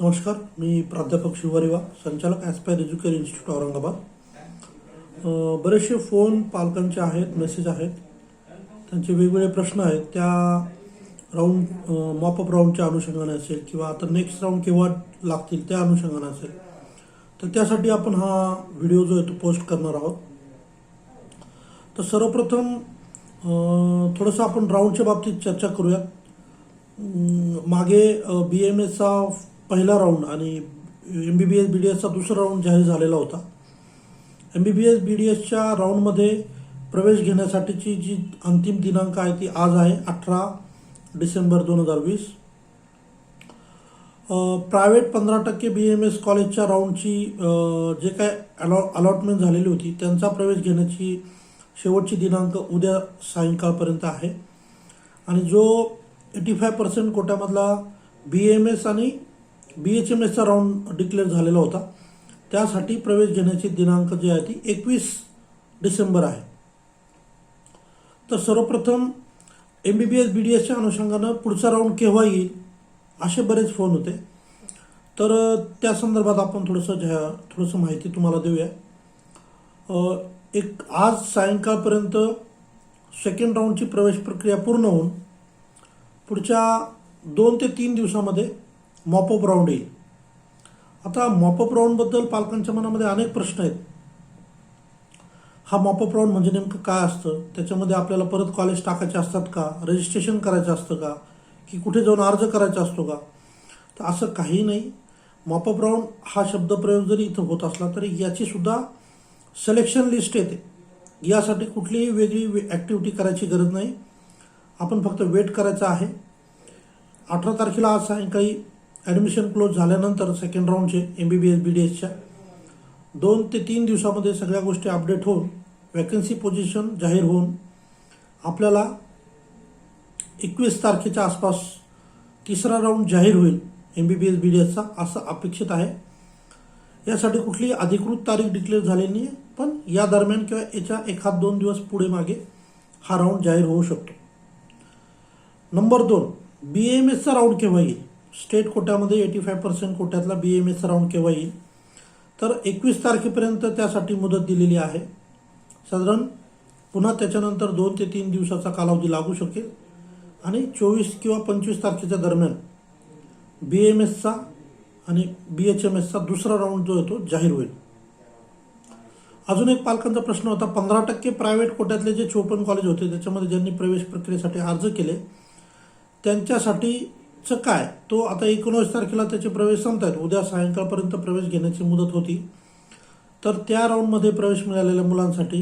नमस्कार मी प्राध्यापक शिववारीवा संचालक ॲस्पायर एज्युकेर इन्स्टिट्यूट औरंगाबाद. बरेचसे फोन पालकांचे आहेत मेसेज आहेत. त्यांचे वेगवेगळे प्रश्न आहेत. त्या राऊंड मॉपअप राऊंडच्या अनुषंगाने असेल किंवा आता नेक्स्ट राऊंड केव्हा लागतील त्या अनुषंगाने असेल. तर त्यासाठी आपण हा व्हिडिओ जो आहे तो पोस्ट करणार आहोत. तर सर्वप्रथम थोडंसं आपण राऊंडच्या बाबतीत चर्चा करूयात. मागे बी एम एसचा पहिला राऊंड आणि M B B S B D एसचा दुसरा राऊंड जाहीर झालेला होता. M B B S B D एसच्या राऊंडमध्ये प्रवेश घेण्यासाठीची जी अंतिम दिनांक आहे ती आज आहे अठरा डिसेंबर दोन हजार वीस. प्रायव्हेट पंधरा टक्के बी एम एस कॉलेजच्या राऊंडची जे काय अलॉ अलॉटमेंट झालेली होती त्यांचा प्रवेश घेण्याची शेवटची दिनांक उद्या सायंकाळपर्यंत आहे. आणि जो एटी फाय पर्सेंट कोट्यामधला बी एम एस आणि बी एच एम एसचा राऊंड डिक्लेअर झालेला होता. त्यासाठी प्रवेश घेण्याची दिनांक जी आहे ती एकवीस डिसेंबर आहे. तर सर्वप्रथम M B B S B D एसच्या अनुषंगानं पुढचा राऊंड केव्हा येईल असे बरेच फोन होते. तर त्या संदर्भात आपण थोडंसं ज्या थोडंसं माहिती तुम्हाला देऊया. एक आज सायंकाळपर्यंत सेकंड राऊंडची प्रवेश प्रक्रिया पूर्ण होऊन पुढच्या दोन ते तीन दिवसामध्ये मॉपअप राऊंड येईल आता मॉपअप राऊंडबद्दल पालकांच्या मनामध्ये अनेक प्रश्न आहेत. हा मॉपअप राऊंड म्हणजे नेमकं काय असतं? त्याच्यामध्ये आपल्याला परत कॉलेज टाकायचे असतात का? रजिस्ट्रेशन करायचं असतं का? की कुठे जाऊन अर्ज करायचा असतो का? तर असं काही नाही. मॉपअप राऊंड हा शब्दप्रयोग जरी इथं होत असला तरी याचीसुद्धा सिलेक्शन लिस्ट येते. यासाठी कुठलीही वेगळी ॲक्टिव्हिटी करायची गरज नाही. आपण फक्त वेट करायचं आहे. अठरा तारखेला आज सायंकाळी ॲडमिशन क्लोज झाल्यानंतर second राऊंडचे M B B S B D एसच्या दोन ते तीन दिवसामध्ये सगळ्या गोष्टी अपडेट होऊन वॅकन्सी पोझिशन जाहीर होऊन आपल्याला एकवीस तारखेच्या आसपास तिसरा राऊंड जाहीर होईल M B B S B D एसचा असं अपेक्षित आहे. यासाठी कुठली अधिकृत तारीख डिक्लेअर झालेली नाही पण या दरम्यान किंवा याच्या एखाद दोन दिवस पुढे मागे हा राऊंड जाहीर होऊ शकतो. नंबर दोन बी एम एसचा राऊंड केव्हा येईल? स्टेट कोट्यामध्ये एटी फाय पर्सेंट कोट्यातला बी एम एसचा राऊंड केव्हा येईल? तर एकवीस तारखेपर्यंत त्यासाठी मुदत दिलेली आहे. साधारण पुन्हा त्याच्यानंतर दोन ते तीन दिवसाचा कालावधी लागू शकेल. आणि चोवीस किंवा पंचवीस तारखेच्या दरम्यान बी एम एसचा आणि बी एच एम एसचा दुसरा राऊंड जो आहे तो जाहीर होईल. अजून एक पालकांचा प्रश्न होता. पंधरा टक्के प्रायव्हेट कोट्यातले जे चोपन्न कॉलेज होते त्याच्यामध्ये ज्यांनी प्रवेश प्रक्रियेसाठी अर्ज केले त्यांच्यासाठी चं काय? तो आता एकोणीस तारखेला त्याचे प्रवेश संपत उद्या सायंकाळपर्यंत प्रवेश घेण्याची मुदत होती. तर त्या राऊंडमध्ये प्रवेश मिळालेल्या मुलांसाठी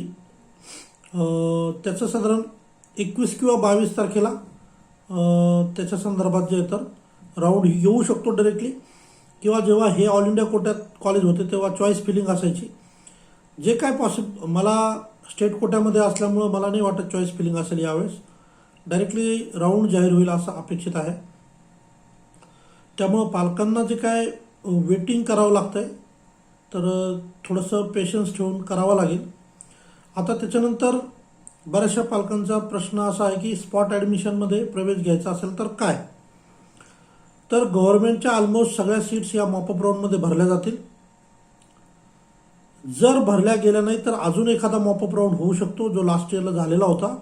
त्याचं साधारण एकवीस किंवा बावीस तारखेला त्याच्या संदर्भात जे तर राऊंड येऊ शकतो डायरेक्टली किंवा जेव्हा हे ऑल इंडिया कोट्यात कॉलेज होते तेव्हा चॉईस फिलिंग असायची. जे काय पॉसिब मला स्टेट कोट्यामध्ये असल्यामुळं मला नाही वाटत चॉईस फिलिंग असेल यावेळेस. डायरेक्टली राऊंड जाहीर होईल असं अपेक्षित आहे. त्यामुळं पालकांना जे काय वेटिंग करावं लागतं आहे तर थोडंसं पेशन्स ठेवून करावं लागेल. आता त्याच्यानंतर बऱ्याचशा पालकांचा प्रश्न असा आहे की स्पॉट ॲडमिशनमध्ये प्रवेश घ्यायचा असेल तर काय? तर गव्हर्नमेंटच्या ऑलमोस्ट सगळ्या सीट्स या मॉपअप राऊंडमध्ये भरल्या जातील. जर भरल्या गेल्या नाही तर अजून एखादा मॉपअप राऊंड होऊ शकतो जो लास्ट इयरला झालेला होता.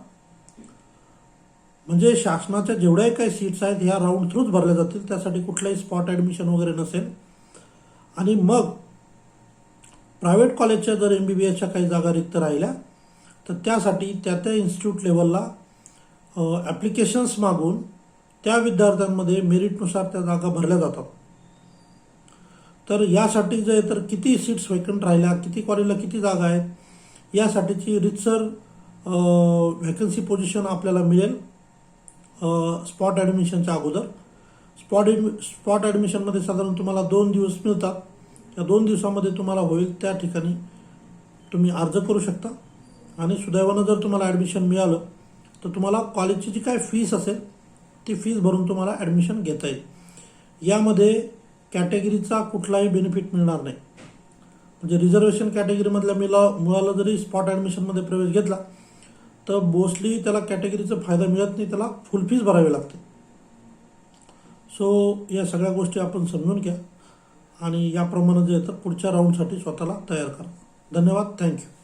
म्हणजे शासनाच्या जेवढ्याही काही सीट्स आहेत ह्या राऊंड थ्रूच भरल्या जातील. त्यासाठी कुठलंही स्पॉट ॲडमिशन वगैरे नसेल. आणि मग प्रायव्हेट कॉलेजच्या जर एम बी बी एसच्या काही जागा रिक्त राहिल्या तर त्यासाठी त्या त्या इन्स्टिट्यूट लेवलला ॲप्लिकेशन्स मागून त्या विद्यार्थ्यांमध्ये मेरिटनुसार त्या जागा भरल्या जातात. तर यासाठी जे तर किती सीट्स वेकंट राहिल्या किती कॉलेजला किती जागा आहेत यासाठीची रितसर व्हॅकन्सी पोझिशन आपल्याला मिळेल. स्पॉट ॲडमिशनच्या अगोदर. स्पॉट स्पॉट ॲडमिशनमध्ये साधारण तुम्हाला दोन दिवस मिळतात. या दोन दिवसामध्ये तुम्हाला होईल त्या ठिकाणी तुम्ही अर्ज करू शकता. आणि सुदैवानं जर तुम्हाला ॲडमिशन मिळालं तर तुम्हाला कॉलेजची जी काय फीस असेल ती फीस भरून तुम्हाला ॲडमिशन घेता येईल. यामध्ये कॅटेगरीचा कुठलाही बेनिफिट मिळणार नाही. म्हणजे रिझर्वेशन कॅटेगरीमधल्या मिळा मुलाला जरी स्पॉट ॲडमिशनमध्ये प्रवेश घेतला तर मोस्टली त्याला कॅटेगरीचा फायदा मिळत नाही त्याला फुल फीज भरावी लागते. सो या सगळ्या गोष्टी आपण समजून घ्या आणि याप्रमाणे जे येतं पुढच्या राऊंडसाठी स्वतःला तयार करा. धन्यवाद. थँक्यू